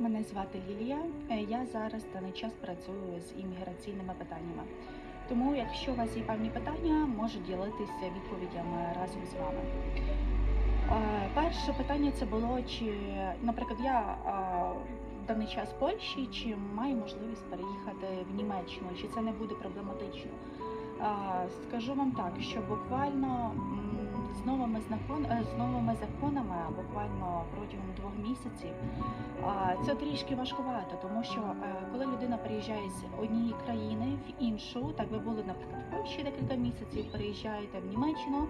Мене звати Лілія. Е, Я зараз даний час працюю з імміграційними питаннями. Тому, якщо у вас є певні питання, можу ділитися відповідями разом з вами. Е, Перше питання це було, чи, наприклад, я е, в даний час в Польщі, чи маю можливість переїхати в Німеччину, чи це не буде проблематично. Скажу вам так, що буквально з новими закон, е, з новими законами, буквально протягом двох місяців, Це трішки важкувато, тому що е, коли людина переїжджає з однієї країни в іншу, так ви були, наприклад, в Польщі декілька місяців, переїжджаєте в Німеччину,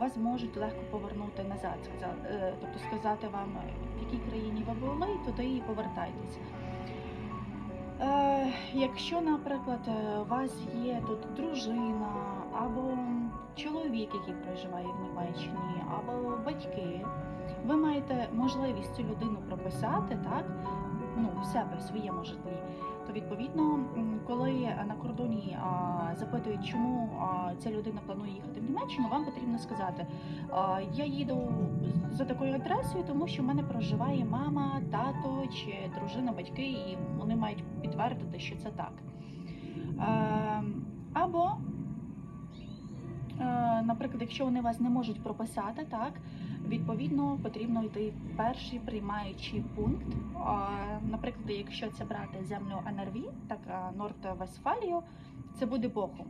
вас можуть легко повернути назад, е, тобто сказати вам, в якій країні ви були, туди і повертайтесь. Е, якщо, наприклад, е, у вас є тут дружина або чоловік, який проживає в Німеччині, або батьки, ви маєте можливість цю людину прописати, так? Ну, у себе в своєму житлі. То відповідно, коли на кордоні а, запитують, чому а, ця людина планує їхати в Німеччину, вам потрібно сказати: а, я їду за такою адресою, тому що в мене проживає мама, тато чи дружина, батьки, і вони мають підтвердити, що це так. Е, або Е, Наприклад, якщо вони вас не можуть прописати, так відповідно потрібно йти в перший приймаючий пункт. Е, Наприклад, якщо це брати землю НРВ, так Норд Вестфалію, це буде Бохум.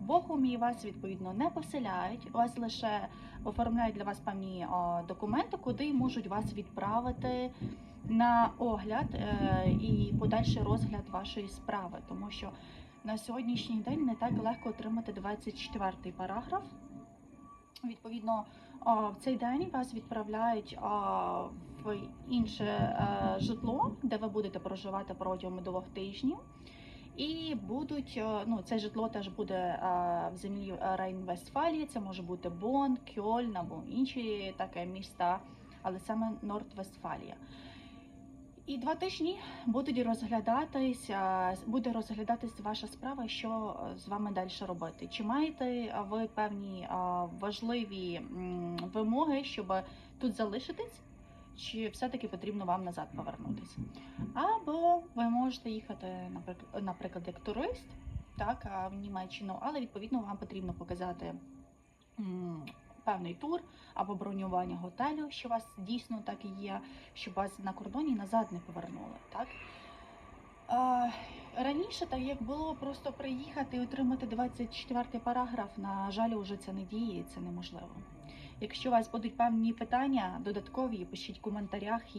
В Бохумі вас відповідно не поселяють, вас лише оформляють для вас певні е, документи, куди можуть вас відправити на огляд е, і подальший розгляд вашої справи, тому що на сьогоднішній день не так легко отримати 24-й параграф. Відповідно, в цей день вас відправляють в інше е, житло, де ви будете проживати протягом двох тижнів. І будуть, е, ну, це житло теж буде в землі Рейн-Вестфалії, це може бути Бонн, Кьольн або інші таке міста, але саме Норд-Вестфалія. І два тижні будуть розглядатись, буде розглядатись ваша справа, що е, з вами далі робити. Чи маєте ви певні важливі вимоги, щоб тут залишитись, чи все-таки потрібно вам назад повернутися? Або ви можете їхати, наприклад, як турист, так, в Німеччину, але відповідно вам потрібно показати. Певний тур або бронювання готелю, що у вас дійсно так і є, щоб вас на кордоні назад не повернули. Так? Раніше, так як було просто приїхати і отримати 24 параграф, на жаль, уже це не діє, і це неможливо. Якщо у вас будуть певні питання додаткові, пишіть в коментарях.